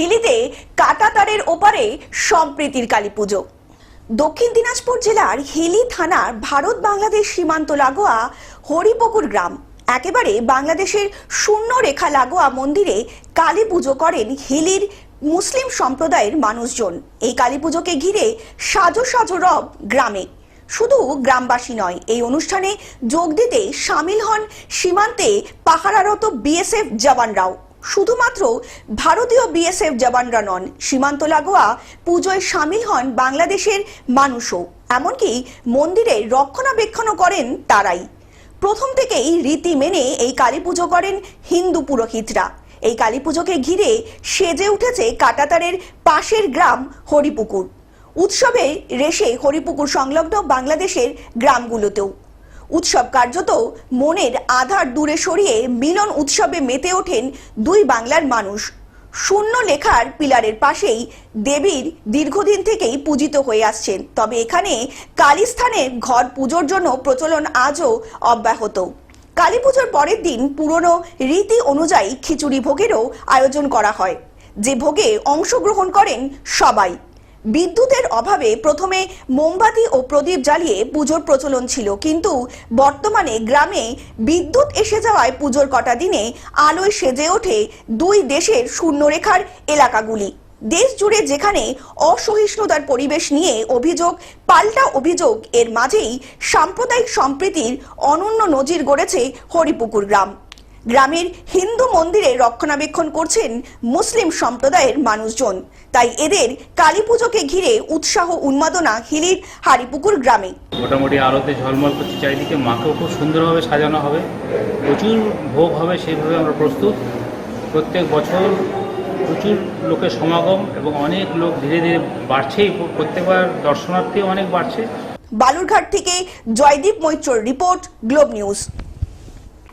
হিলিতে কাটাতারের ওপারে সম্প্রীতির কালী পুজো দক্ষিণ দিনাজপুর জেলার হিলি থানার ভারত বাংলাদেশ সীমান্ত লাগোয়া হরিপুকুর গ্রাম। একেবারে বাংলাদেশের শূন্য রেখা লাগোয়া মন্দিরে কালী পুজো করেন হিলির মুসলিম সম্প্রদায়ের মানুষজন। এই কালী পুজোকে ঘিরে সাজো সাজো রব গ্রামে। শুধু গ্রামবাসী নয়, এই অনুষ্ঠানে যোগ দিতে সামিল হন সীমান্তে পাহারারত বিএসএফ জওয়ানরাও। শুধুমাত্র ভারতীয় বিএসএফ জওয়ানরা নন, সীমান্ত লাগোয়া পুজোয় সামিল হন বাংলাদেশের মানুষও। এমনকি মন্দিরে রক্ষণাবেক্ষণও করেন তারাই। প্রথম থেকেই রীতি মেনে এই কালী পুজো করেন হিন্দু পুরোহিতরা। এই কালী পুজোকে ঘিরে সেজে উঠেছে কাটাতারের পাশের গ্রাম হরিপুকুর। উৎসবে রেশে হরিপুকুর সংলগ্ন বাংলাদেশের গ্রামগুলোতেও। উৎসব কার্যত মনের আধার দূরে সরিয়ে মিলন উৎসবে মেতে ওঠেন দুই বাংলার মানুষ। শূন্য লেখার পিলারের পাশেই দেবীর দীর্ঘদিন থেকেই পূজিত হয়ে আসছেন। তবে এখানে কালীস্থানের ঘর পুজোর জন্য প্রচলন আজও অব্যাহত। কালী পুজোর পরের দিন পুরনো রীতি অনুযায়ী খিচুড়ি ভোগেরও আয়োজন করা হয়। যে ভোগে অংশগ্রহণ করেন সবাই। বিদ্যুতের অভাবে প্রথমে মোমবাতি ও প্রদীপ জ্বালিয়ে পুজোর প্রচলন ছিল, কিন্তু বর্তমানে গ্রামে বিদ্যুৎ এসে যাওয়ায় পুজোর কটা দিনে আলোয় সেজে ওঠে দুই দেশের শূন্যরেখার এলাকাগুলি। দেশ জুড়ে যেখানে অসহিষ্ণুতার পরিবেশ নিয়ে অভিযোগ, পাল্টা অভিযোগ, এর মাঝেই সাম্প্রদায়িক সম্প্রীতির অনন্য নজির গড়েছে হরিপুকুর গ্রাম। গ্রামের হিন্দু মন্দিরে রক্ষণাবেক্ষণ করছেন মুসলিম সম্প্রদায়ের মানুষজন। তাই এদের কালী পুজোকে ঘিরে উৎসাহ উন্মাদনা হিলির হারিপুকুর গ্রামে। মোটামুটি আলোতে ঝলমল করছে চারিদিকে মাকেও খুব সুন্দরভাবে সাজানো হবে। প্রচুর ভোগ হবে সেইভাবে আমরা প্রস্তুত। প্রত্যেক বছর প্রচুর লোকের সমাগম এবং অনেক লোক ধীরে ধীরে বাড়ছেই। প্রত্যেকবার দর্শনার্থী অনেক বাড়ছে। বালুরঘাট থেকে জয়দীপ মৈত্রর রিপোর্ট গ্লোব নিউজ।